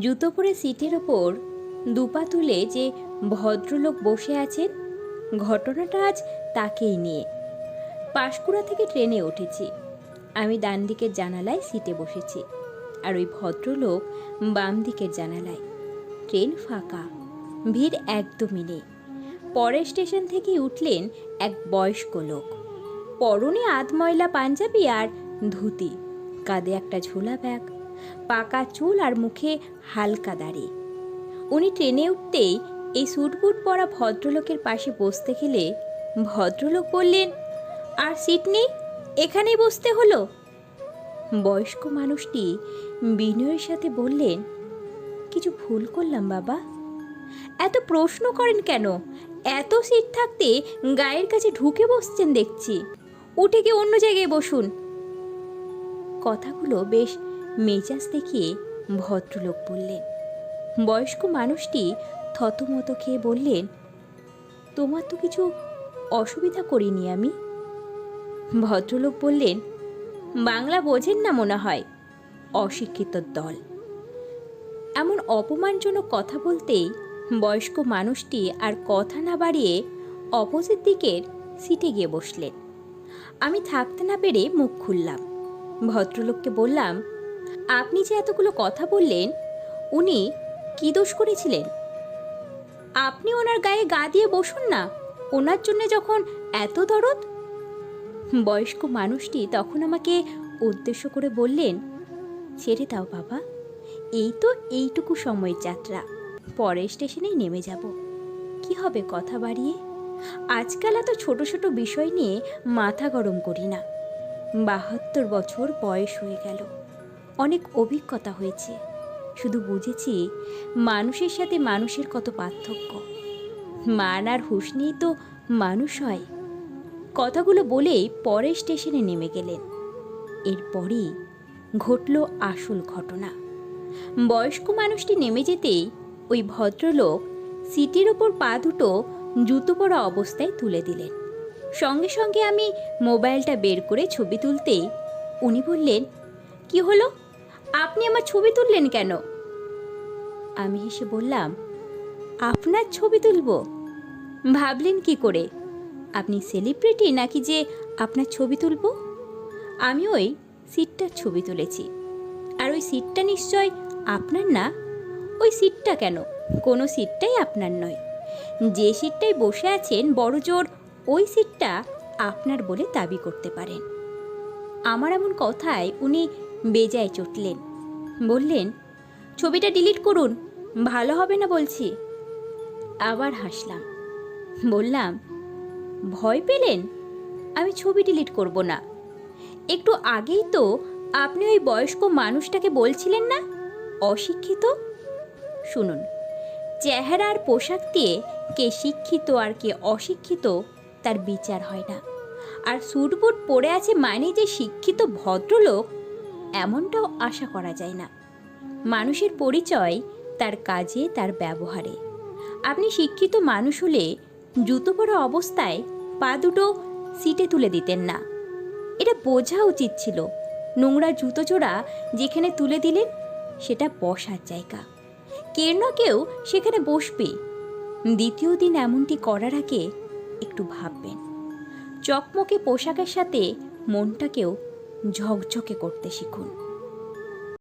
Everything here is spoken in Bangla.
জুতো পরে সিটের ওপর দুপা তুলে যে ভদ্রলোক বসে আছেন, ঘটনাটা আজ তাকেই নিয়ে। পাঁশকুড়া থেকে ট্রেনে উঠেছি। আমি ডান দিকের জানালায় সিটে বসেছি আর ওই ভদ্রলোক বাম দিকের জানালায়। ট্রেন ফাঁকা, ভিড় একদমই নেই। পরের স্টেশন থেকে উঠলেন এক বয়স্ক লোক। পরনে আধময়লা পাঞ্জাবি আর ধুতি, কাঁধে একটা ঝোলা ব্যাগ। পাকা চুল আর মুখে হালকা দাড়ি। উনি ট্রেনে উঠতেই এই স্যুটবুট পরা ভদ্রলোকের পাশে বসতে গেলে ভদ্রলোক বললেন, আর সিট নেই? এখানেই বসতে হলো? বয়স্ক মানুষটি বিনয়ের সাথে বললেন, কিছু ভুল করলাম বাবা। এত প্রশ্ন করেন কেন? এত সিট থাকতে গায়ের কাছে ঢুকে বসছেন দেখছি। উঠে গিয়ে অন্য জায়গায় বসুন। কথাগুলো বেশ মেজাজ দেখিয়ে ভদ্রলোক বললেন, বয়স্ক মানুষটি থতমত খেয়ে বললেন, তোমার তো কিছু অসুবিধা করিনি আমি? ভদ্রলোক বললেন, বাংলা বোঝেন না মনে হয়, অশিক্ষিত দল। এমন অপমানজনক কথা বলতেই বয়স্ক মানুষটি আর কথা না বাড়িয়ে অপোজিট দিকের সিটে গিয়ে বসলেন। আমি থাকতে না পেরে মুখ খুললাম। ভদ্রলোককে বললাম আপনি যে এতগুলো কথা বললেন, উনি কি দোষ করেছিলেন? আপনি ওনার গায়ে গা দিয়ে বসুন না, ওনার জন্য যখন এত দরদ? বয়স্ক মানুষটি তখন আমাকে উদ্দেশ্য করে বললেন, ছেড়ে দাও বাবা, এই তো এইটুকু সময়ের যাত্রা, পরের স্টেশনেই নেমে যাব। কি হবে কথা বাড়িয়ে? আজকাল এত ছোট ছোট বিষয় নিয়ে মাথা গরম করি না। বাহাত্তর বছর বয়স হয়ে গেল। অনেক অভিজ্ঞতা হয়েছে। শুধু বুঝেছি, মানুষের সাথে মানুষের কত পার্থক্য। মান আর হুঁশ নিয়েই তো মানুষ হয়। কথাগুলো বলেই পরের স্টেশনে নেমে গেলেন। এরপরেই ঘটল আসল ঘটনা। বয়স্ক মানুষটি নেমে যেতেই ওই ভদ্রলোক সিটির ওপর পা দুটো জুতো পরা অবস্থায় তুলে দিলেন। সঙ্গে সঙ্গে আমি মোবাইলটা বের করে ছবি তুলতেই উনি বললেন, কি হলো? আপনি আমার ছবি তুললেন কেন? আমি হেসে বললাম, আপনার ছবি তুলব। ভাবলেন কি করে? আপনি সেলিব্রিটি নাকি যে আপনার ছবি তুলব? আমি ওই সিটটার ছবি তুলেছি। আর ওই সিটটা নিশ্চয় আপনার না? ওই সিটটা কেন? কোনো সিটটাই আপনার নয়। যে সিটটায় বসে আছেন বড় জোর, ওই সিটটা আপনার বলে দাবি করতে পারেন। আমার এমন কথায় উনি বেজায় চটলেন। বললেন, ছবিটা ডিলিট করুন, ভালো হবে না বলছি। আবার হাসলাম। বললাম, ভয় পেলেন? আমি ছবি ডিলিট করব না। একটু আগেই তো আপনি ওই বয়স্ক মানুষটাকে বলছিলেন না? অশিক্ষিত? শুনুন, চেহারা আর পোশাক দিয়ে কে শিক্ষিত আর কে অশিক্ষিত তার বিচার হয় না। আর স্যুটবুট পরে আছে মানে যে শিক্ষিত ভদ্রলোক এমনটাও আশা করা যায় না। মানুষের পরিচয় তার কাজে, তার ব্যবহারে। আপনি শিক্ষিত মানুষ হলে জুতো পরা অবস্থায় পা দুটো সিটে তুলে দিতেন না। এটা বোঝা উচিত ছিল। নোংরা জুতো জোড়া যেখানে তুলে দিলেন, সেটা বসার জায়গা। কেউ কেউ সেখানে বসবে। দ্বিতীয় দিন এমনটি করার আগে একটু ভাববেন। চকমকে পোশাকের সাথে মনটাকেও ঝকঝকে করতে শিখুন।